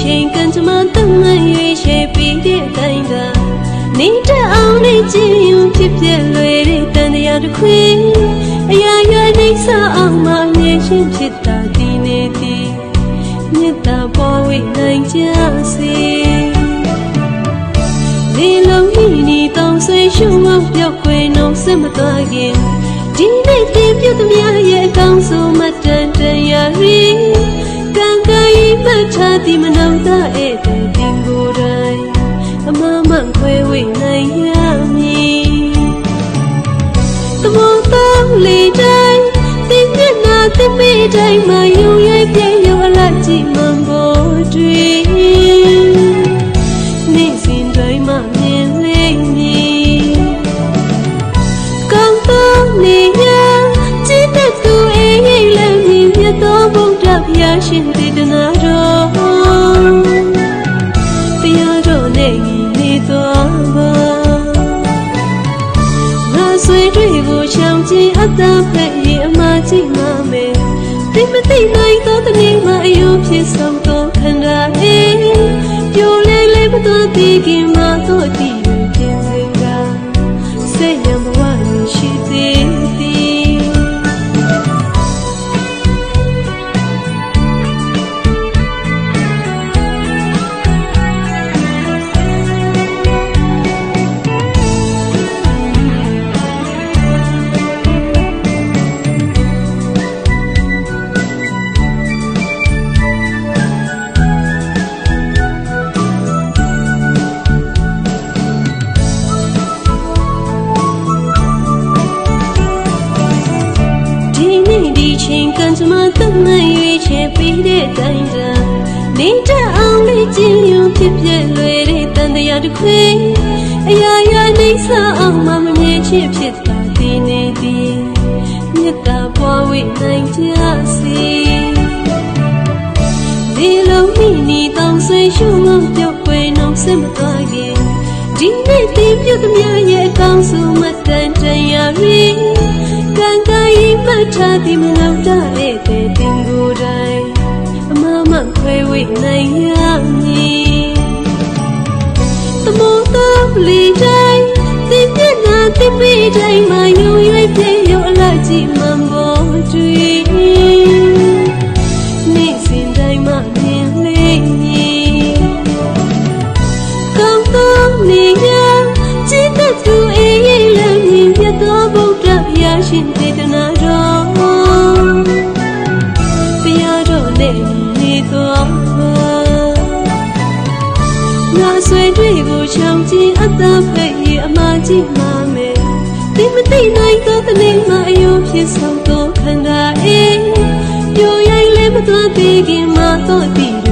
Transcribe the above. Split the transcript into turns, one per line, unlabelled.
ချိန်ကန်တမန်တမန်ရွေချယ်ပြီးတဲ့တိုင်းသာနေတအောင်နေကြည့်ရင်ဖြစ်ပြလွယ်တဲ့တန်တရားတစ်ခွေအရာရွယ်နေစအောင်မှမြင်ချင်းဖြစ်တာဒီနေသည်မြတ်တာပေါ်ဝိနိုင်ကြစေဒီလုံးဤနီတောင်းဆွေရှုံအောင်ပြောက်ခွေနှုံးစစ်မသွားခင်ဒီနေ့တည်ပြတ် တ်ထားသည်မနှောတဧည့်တဲ့တင်ကိုယ်တိုင်အမမန်ခွဲဝိနိုင်ရမည်သမုတ်တော်လေးတိုင်းတင်မျက်နာတင်မေးတိုင်းမှာယုံရဲ့ပြည့်ရောအလိုက်ကြည့်မှန်ဖို့တွေ့နေ့စဉ်တိုင်းမှာမြင်လိမ့်မည်ကောင်းသောနေရကြည်တဲ့သူအေးရိတ်လည်းမြင်မြတ်သောဘုရားဖျားရှင် ကိုရှောင်ကြဉ်အပ်တာဖက်ရင်အမကြည့်မှမယ်တိမသိနိုင်သောတနေ့မှအယုဖြစ်ဆုံးသောခန္ဓာအေးပြိုလဲလဲမတော်တည်ခင်မှတော့တည်ရင်ပြင်စင်ကစေရန်ဘဝ ချိန်ကံကြမ္မာသတ်မှတ်ရွေးချယ်ပြီးတဲ့တိုင်းတန်နေတတ်အောင်လေးကျင်းယုံဖြစ်ပြက်လွယ်တဲ့တန်တရားတစ်ခွေအရာရာနေဆအောင်မမမြဲချစ်ဖြစ်တာဒီနေ့ဒီမြတ်တာပွားဝိနိုင်ကြစေဒီလုံးမိနီတောင်ဆွေရှုံ ထားသည်မလောက်တတဲ့တဲ့တင်ကိုယ်တိုင်အမမခွဲဝိနိုင်ရမည်သမုတ်တော်လီတိုင်းတင်မျက်နာတင်မိတိုင်းမှာယုံရွယ်ပြေရောအလိုက်ကြည့်မှန်ပေါ်တွေ့ ချောင်ကျင်အပ်တာဖက်ရအမကြီးမှမယ်ဒီမသိနိုင်သောတနေ့မှအယုံဖြစ်ဆုံးသောခန္ဓာအေးပြိုရိုက်လည်းမသွားသေးခင်မှတော့တည်